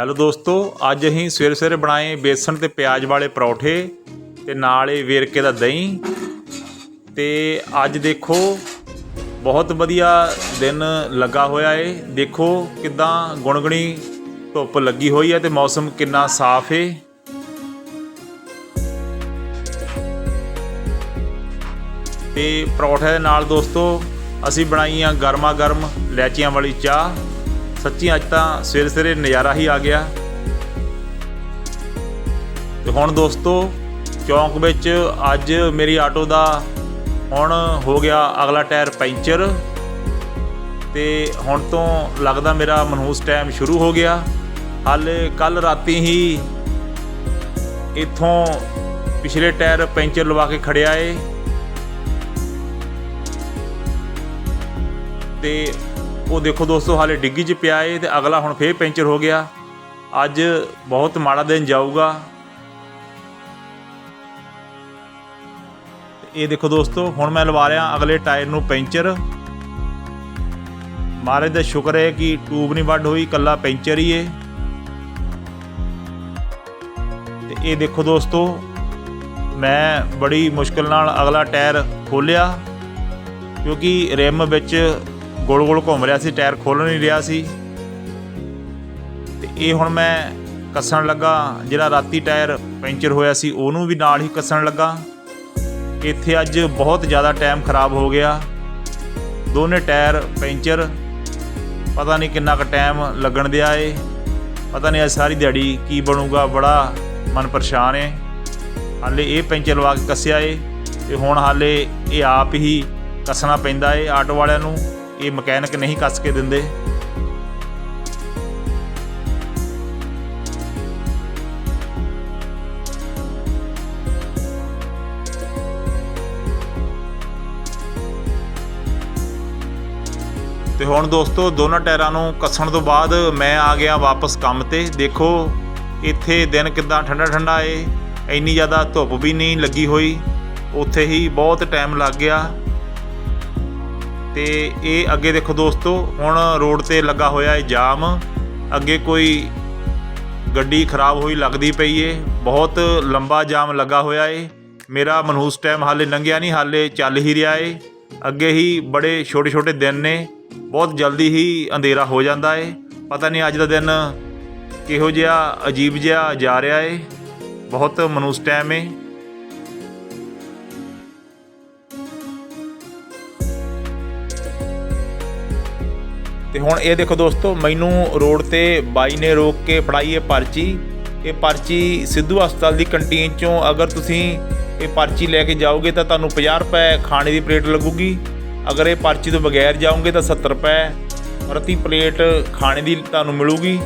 Hello ਦੋਸਤੋ, ਅੱਜ ਅਸੀਂ ਸਵੇਰੇ ਸਵੇਰੇ ਬਣਾਏ ਬੇਸਣ ਤੇ ਪਿਆਜ਼ ਵਾਲੇ ਪਰੌਠੇ ਤੇ ਨਾਲ ਹੀ ਵੇਰਕੇ ਦਾ ਦਹੀਂ। ਤੇ ਅੱਜ ਦੇਖੋ, ਬਹੁਤ ਵਧੀਆ ਦਿਨ ਲੱਗਾ ਹੋਇਆ ਏ। ਦੇਖੋ ਕਿਦਾਂ ਗੁਣਗਣੀ ਧੁੱਪ ਲੱਗੀ ਹੋਈ ਹੈ ਤੇ ਮੌਸਮ ਕਿੰਨਾ ਸਾਫ਼ ਏ। ਤੇ ਪਰੌਠੇ ਦੇ ਨਾਲ ਦੋਸਤੋ, ਅਸੀਂ ਬਣਾਈ ਆ ਗਰਮਾ ਗਰਮ ਲੈਚੀਆਂ ਵਾਲੀ ਚਾਹ। ਸੱਚੀ ਅੱਜ ਤਾਂ ਸਵੇਰੇ ਸਵੇਰੇ ਨਜ਼ਾਰਾ ਹੀ ਆ ਗਿਆ। ਤੇ ਹੁਣ ਦੋਸਤੋ, ਚੌਂਕ ਵਿੱਚ ਅੱਜ ਮੇਰੀ ਆਟੋ ਦਾ ਹੁਣ ਹੋ ਗਿਆ ਅਗਲਾ ਟਾਇਰ ਪੈਂਚਰ। ਤੇ ਹੁਣ ਤੋਂ ਲੱਗਦਾ ਮੇਰਾ ਮਨਹੂਸ ਟਾਈਮ ਸ਼ੁਰੂ ਹੋ ਗਿਆ। ਹਾਲੇ ਕੱਲ ਰਾਤੀ ਹੀ ਇੱਥੋਂ ਪਿਛਲੇ ਟਾਇਰ ਪੈਂਚਰ ਲਵਾ ਕੇ ਖੜਿਆ ਏ। ਤੇ ਉਹ ਦੇਖੋ ਦੋਸਤੋ, ਹਾਲੇ ਡਿੱਗੀ 'ਚ ਪਿਆ ਏ ਤੇ ਅਗਲਾ ਹੁਣ ਫੇਰ ਪੈਂਚਰ ਹੋ ਗਿਆ। ਅੱਜ ਬਹੁਤ ਮਾੜਾ ਦਿਨ ਜਾਊਗਾ। ਇਹ ਦੇਖੋ ਦੋਸਤੋ, ਹੁਣ ਮੈਂ ਲਵਾ ਰਿਹਾ ਅਗਲੇ ਟਾਇਰ ਨੂੰ ਪੈਂਚਰ। ਮਹਾਰਾਜ ਦਾ ਸ਼ੁਕਰ ਹੈ ਕਿ ਟੂਬ ਨਹੀਂ ਵੱਡ ਹੋਈ ਕੱਲਾ ਪੈਂਚਰ ਹੀ ਏ। ਤੇ ਇਹ ਦੇਖੋ ਦੋਸਤੋ, ਮੈਂ ਬੜੀ ਮੁਸ਼ਕਲ ਨਾਲ ਅਗਲਾ ਟਾਇਰ ਖੋਲਿਆ, ਕਿਉਂਕਿ ਰਿਮ ਵਿੱਚ ਗੋਲ ਗੋਲ ਘੁੰਮ ਰਿਹਾ ਸੀ, ਟਾਇਰ ਖੋਲ ਨਹੀਂ ਰਿਹਾ ਸੀ। ਤੇ ਇਹ ਹੁਣ ਮੈਂ ਕੱਸਣ ਲੱਗਾ, ਜਿਹੜਾ ਰਾਤੀ ਟਾਇਰ ਪੈਂਚਰ ਹੋਇਆ ਸੀ, ਉਹਨੂੰ ਵੀ ਨਾਲ ਹੀ ਕੱਸਣ ਲੱਗਾ। ਇੱਥੇ ਅੱਜ ਬਹੁਤ ਜ਼ਿਆਦਾ ਟਾਈਮ ਖਰਾਬ ਹੋ ਗਿਆ। ਦੋਨੇ ਟਾਇਰ ਪੈਂਚਰ, ਪਤਾ ਨਹੀਂ ਕਿੰਨਾ ਕੁ ਟਾਈਮ ਲੱਗਣ ਦਿਆ ਏ। ਪਤਾ ਨਹੀਂ ਅੱਜ ਸਾਰੀ ਦਿਹਾੜੀ ਕੀ ਬਣੂਗਾ, ਬੜਾ ਮਨ ਪਰੇਸ਼ਾਨ ਏ। ਹਾਲੇ ਇਹ ਪੈਂਚਰ ਲਵਾ ਕੇ ਕੱਸਿਆ ਏ, ਤੇ ਹੁਣ ਹਾਲੇ ਇਹ ਆਪ ਹੀ ਕੱਸਣਾ ਪੈਂਦਾ ਏ ਆਟੋ ਵਾਲਿਆਂ ਨੂੰ। ਇਹ ਮਕੈਨਿਕ ਨਹੀਂ ਕੱਸ ਕੇ ਦਿੰਦੇ। ਤੇ ਹੁਣ ਦੋਸਤੋ, ਦੋਨਾਂ ਟਾਇਰਾਂ ਨੂੰ ਕੱਸਣ ਤੋਂ ਬਾਅਦ ਮੈਂ ਆ ਗਿਆ ਵਾਪਸ ਕੰਮ ਤੇ। ਦੇਖੋ, ਇੱਥੇ ਦਿਨ ਕਿਦਾਂ ਠੰਡਾ ਠੰਡਾ ਏ, ਇੰਨੀ ਜ਼ਿਆਦਾ ਧੁੱਪ ਵੀ ਨਹੀਂ ਲੱਗੀ ਹੋਈ। ਉੱਥੇ ਹੀ ਬਹੁਤ ਟਾਈਮ ਲੱਗ ਗਿਆ। ਤੇ ਇਹ ਅੱਗੇ ਦੇਖੋ ਦੋਸਤੋ, ਹੁਣ ਰੋਡ ਤੇ ਲੱਗਾ ਹੋਇਆ ਹੈ ਜਾਮ। ਅੱਗੇ ਕੋਈ ਗੱਡੀ ਖਰਾਬ ਹੋਈ ਲੱਗਦੀ ਪਈ ਏ। ਬਹੁਤ ਲੰਬਾ ਜਾਮ ਲੱਗਾ ਹੋਇਆ ਏ। ਮੇਰਾ ਮਨਹੂਸ ਟਾਈਮ ਹਾਲੇ ਲੰਘਿਆ ਨਹੀਂ, ਹਾਲੇ ਚੱਲ ਹੀ ਰਿਹਾ ਏ। ਅੱਗੇ ਹੀ ਬੜੇ ਛੋਟੇ ਛੋਟੇ ਦਿਨ ਨੇ। ਬਹੁਤ ਜਲਦੀ ਹੀ ਅੰਧੇਰਾ ਹੋ ਜਾਂਦਾ ਏ। ਪਤਾ ਨਹੀਂ ਅੱਜ ਦਾ ਦਿਨ ਕਿਹੋ ਜਿਹਾ ਅਜੀਬ ਜਿਹਾ ਜਾ ਰਿਹਾ ਏ। ਬਹੁਤ ਮਨਹੂਸ ਟਾਈਮ ਏ। ਤੇ ਹੁਣ ਇਹ ਦੇਖੋ ਦੋਸਤੋ, ਮੈਨੂੰ ਰੋਡ ਤੇ ਬਾਈ ਨੇ ਰੋਕ ਕੇ ਫੜਾਈ ਇਹ ਪਰਚੀ। ਇਹ ਪਰਚੀ ਸਿੱਧੂ ਹਸਪਤਾਲ ਦੀ ਕੰਟੀਨ ਚੋਂ ਅਗਰ ਤੁਸੀਂ ਇਹ ਪਰਚੀ ਲੈ ਕੇ ਜਾਓਗੇ ਤਾਂ ਤੁਹਾਨੂੰ 50 ਰੁਪਏ ਖਾਣੇ ਦੀ ਪਲੇਟ ਲੱਗੂਗੀ। ਅਗਰ ਇਹ ਪਰਚੀ ਤੋਂ ਬਗੈਰ ਜਾਓਗੇ ਤਾਂ 70 ਰੁਪਏ ਪ੍ਰਤੀ ਪਲੇਟ ਖਾਣੇ ਦੀ ਤੁਹਾਨੂੰ ਮਿਲੂਗੀ।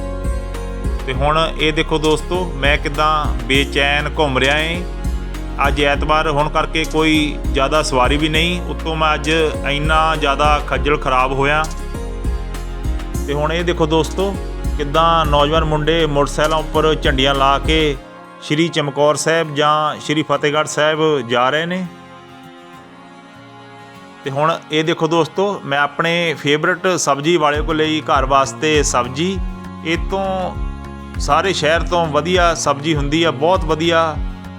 ਤੇ ਹੁਣ ਇਹ ਦੇਖੋ ਦੋਸਤੋ, ਮੈਂ ਕਿਦਾਂ ਬੇਚੈਨ ਘੁੰਮ ਰਿਹਾ ਏ। ਅੱਜ ਐਤਵਾਰ ਹੋਣ ਕਰਕੇ ਕੋਈ ਜ਼ਿਆਦਾ ਸਵਾਰੀ ਵੀ ਨਹੀਂ। ਉੱਤੋਂ ਮੈਂ ਅੱਜ ਇੰਨਾ ਜ਼ਿਆਦਾ ਖੱਜਲ ਖਰਾਬ ਹੋਇਆ। ਤੇ ਹੁਣ ਇਹ ਦੇਖੋ ਦੋਸਤੋ, ਕਿੱਦਾਂ ਨੌਜਵਾਨ ਮੁੰਡੇ ਮੋਟਰਸਾਈਕਲਾਂ ਉੱਪਰ ਝੰਡੀਆਂ ਲਾ ਕੇ ਸ਼੍ਰੀ ਚਮਕੌਰ ਸਾਹਿਬ ਜਾਂ ਸ਼੍ਰੀ ਫਤਿਹਗੜ੍ਹ ਸਾਹਿਬ ਜਾ ਰਹੇ ਨੇ। ਤੇ ਹੁਣ ਇਹ ਦੇਖੋ ਦੋਸਤੋ, ਮੈਂ ਆਪਣੇ ਫੇਵਰਟ ਸਬਜ਼ੀ ਵਾਲੇ ਕੋਲ ਲਈ ਘਰ ਵਾਸਤੇ ਸਬਜ਼ੀ। ਇਹ ਤੋਂ ਸਾਰੇ ਸ਼ਹਿਰ ਤੋਂ ਵਧੀਆ ਸਬਜ਼ੀ ਹੁੰਦੀ ਆ, ਬਹੁਤ ਵਧੀਆ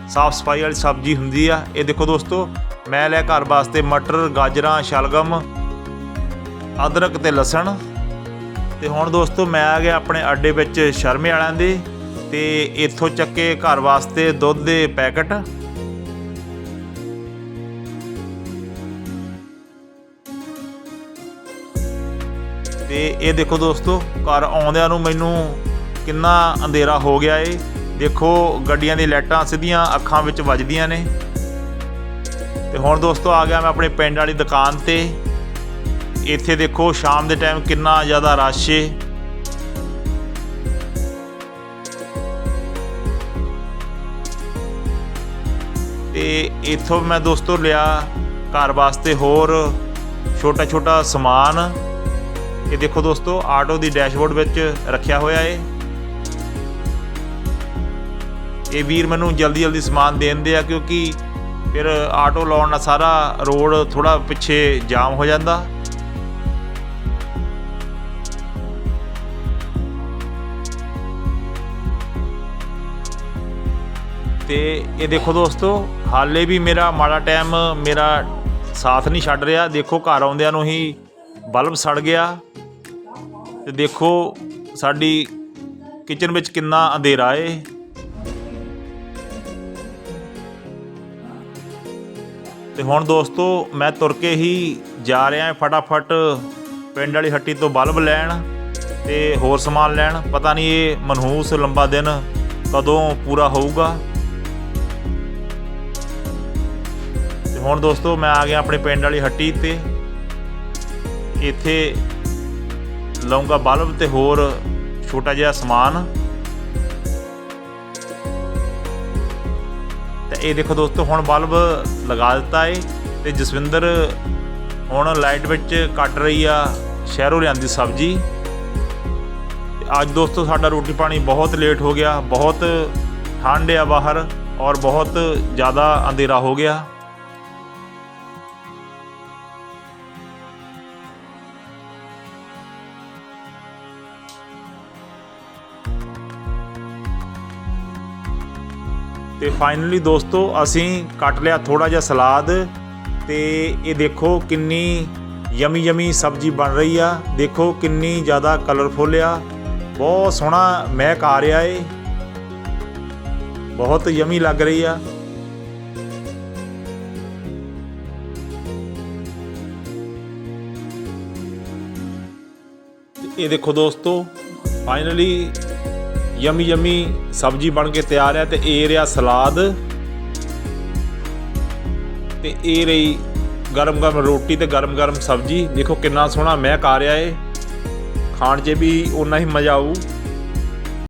ਸਾਫ਼ ਸਫ਼ਾਈ ਵਾਲੀ ਸਬਜ਼ੀ ਹੁੰਦੀ ਆ। ਇਹ ਦੇਖੋ ਦੋਸਤੋ, ਮੈਂ ਲਿਆ ਘਰ ਵਾਸਤੇ ਮਟਰ, ਗਾਜਰਾਂ, ਸ਼ਲਗਮ, ਅਦਰਕ ਤੇ ਲਸਣ। ਤੇ ਹੁਣ ਦੋਸਤੋ ਮੈਂ ਆ ਗਿਆ ਆਪਣੇ ਅੱਡੇ ਵਿੱਚ ਸ਼ਰਮੇ ਵਾਲਿਆਂ ਦੇ ਤੇ ਇੱਥੋਂ ਚੱਕੇ ਘਰ ਵਾਸਤੇ ਦੁੱਧ ਦੇ ਪੈਕਟ। ਤੇ ਇਹ ਦੇਖੋ ਦੋਸਤੋ, ਘਰ ਆਉਂਦਿਆਂ ਨੂੰ ਮੈਨੂੰ ਕਿੰਨਾ ਅੰਧੇਰਾ ਹੋ ਗਿਆ ਏ। ਦੇਖੋ, ਗੱਡੀਆਂ ਦੀ ਲਾਈਟਾਂ ਸਿੱਧੀਆਂ ਅੱਖਾਂ ਵਿੱਚ ਵੱਜਦੀਆਂ ਨੇ। ਤੇ ਹੁਣ ਦੋਸਤੋ ਆ ਗਿਆ ਮੈਂ ਆਪਣੇ ਪਿੰਡ ਵਾਲੀ ਦੁਕਾਨ ਤੇ। ਇੱਥੇ ਦੇਖੋ ਸ਼ਾਮ ਦੇ ਟਾਈਮ ਕਿੰਨਾ ਜ਼ਿਆਦਾ ਰਸ਼ ਏ। ਤੇ ਇੱਥੋਂ ਮੈਂ ਦੋਸਤੋ ਲਿਆ ਘਰ ਵਾਸਤੇ ਹੋਰ ਛੋਟਾ ਛੋਟਾ ਸਮਾਨ। ਇਹ ਦੇਖੋ ਦੋਸਤੋ, ਆਟੋ ਦੀ ਡੈਸ਼ਬੋਰਡ ਵਿੱਚ ਰੱਖਿਆ ਹੋਇਆ ਏ। ਇਹ ਵੀਰ ਮੈਨੂੰ ਜਲਦੀ ਜਲਦੀ ਸਮਾਨ ਦੇ ਦਿੰਦੇ ਆ ਕਿਉਂਕਿ ਫਿਰ ਆਟੋ ਲਾਉਣ ਨਾਲ ਸਾਰਾ ਰੋਡ ਥੋੜਾ ਪਿੱਛੇ ਜਾਮ ਹੋ ਜਾਂਦਾ। ਤੇ ਇਹ ਦੇਖੋ ਦੋਸਤੋ, ਹਾਲੇ ਵੀ ਮੇਰਾ ਮਾੜਾ ਟਾਈਮ ਮੇਰਾ ਸਾਥ ਨਹੀਂ ਛੱਡ ਰਿਹਾ। ਦੇਖੋ ਘਰ ਆਉਂਦਿਆਂ ਨੂੰ ਹੀ ਬਲਬ ਸੜ ਗਿਆ। ਤੇ ਦੇਖੋ ਸਾਡੀ ਕਿਚਨ ਵਿੱਚ ਕਿੰਨਾ ਅੰਧੇਰਾ ਏ। ਤੇ ਹੁਣ ਦੋਸਤੋ, ਮੈਂ ਤੁਰ ਕੇ ਹੀ ਜਾ ਰਿਹਾ ਫਟਾਫਟ ਪਿੰਡ ਵਾਲੀ ਹੱਟੀ ਤੋਂ ਬਲਬ ਲੈਣ ਤੇ ਹੋਰ ਸਮਾਨ ਲੈਣ। ਪਤਾ ਨਹੀਂ ਇਹ ਮਨਹੂਸ ਲੰਬਾ ਦਿਨ ਕਦੋਂ ਪੂਰਾ ਹੋਊਗਾ। ਹੁਣ ਦੋਸਤੋ ਮੈਂ ਆ ਗਿਆ ਆਪਣੇ ਪਿੰਡ ਵਾਲੀ ਹੱਟੀ ਤੇ। ਇੱਥੇ ਲਵਾਂਗਾ ਬਲਬ ਤੇ ਹੋਰ ਛੋਟਾ ਜਿਹਾ ਸਮਾਨ। ਤੇ ਇਹ ਦੇਖੋ ਦੋਸਤੋ, ਹੁਣ ਬਲਬ ਲਗਾ ਦਿੱਤਾ ਏ ਤੇ ਜਸਵਿੰਦਰ ਹੁਣ ਲਾਈਟ ਵਿੱਚ ਕੱਟ ਰਹੀ ਆ, ਸ਼ਹਿਰੋਂ ਲਿਆਂਦੀ ਸਬਜ਼ੀ। ਅੱਜ ਦੋਸਤੋ ਸਾਡਾ ਰੋਟੀ ਪਾਣੀ ਬਹੁਤ ਲੇਟ ਹੋ ਗਿਆ, ਬਹੁਤ ਠੰਡ ਆ ਬਾਹਰ ਔਰ ਬਹੁਤ ਜ਼ਿਆਦਾ ਅੰਧੇਰਾ ਹੋ ਗਿਆ। ਤੇ ਫਾਈਨਲੀ ਦੋਸਤੋ, ਅਸੀਂ ਕੱਟ ਲਿਆ ਥੋੜਾ ਜਿਹਾ ਸਲਾਦ ਤੇ ਇਹ ਦੇਖੋ ਕਿੰਨੀ ਯਮੀ ਯਮੀ ਸਬਜ਼ੀ ਬਣ ਰਹੀ ਆ। ਦੇਖੋ ਕਿੰਨੀ ਜ਼ਿਆਦਾ ਕਲਰਫੁੱਲ ਆ। ਬਹੁਤ ਸੋਹਣਾ ਮਹਿਕ ਆ ਰਿਹਾ ਏ। ਬਹੁਤ ਯਮੀ ਲੱਗ ਰਹੀ ਆ। ਇਹ ਦੇਖੋ ਦੋਸਤੋ ਫਾਈਨਲੀ ਯਮੀ ਯਮੀ ਸਬਜ਼ੀ ਬਣ ਕੇ ਤਿਆਰ ਹੈ ਤੇ ਇਹ ਰਿਹਾ ਸਲਾਦ। ਤੇ ਇਹ ਰਹੀ ਗਰਮ ਗਰਮ ਰੋਟੀ ਤੇ ਗਰਮ ਗਰਮ ਸਬਜ਼ੀ। ਦੇਖੋ ਕਿੰਨਾ ਸੋਹਣਾ ਮਹਿਕ ਆ ਰਿਹਾ ਏ। ਖਾਣ 'ਚ ਵੀ ਉਨਾ ਹੀ ਮਜ਼ਾ ਆਊ।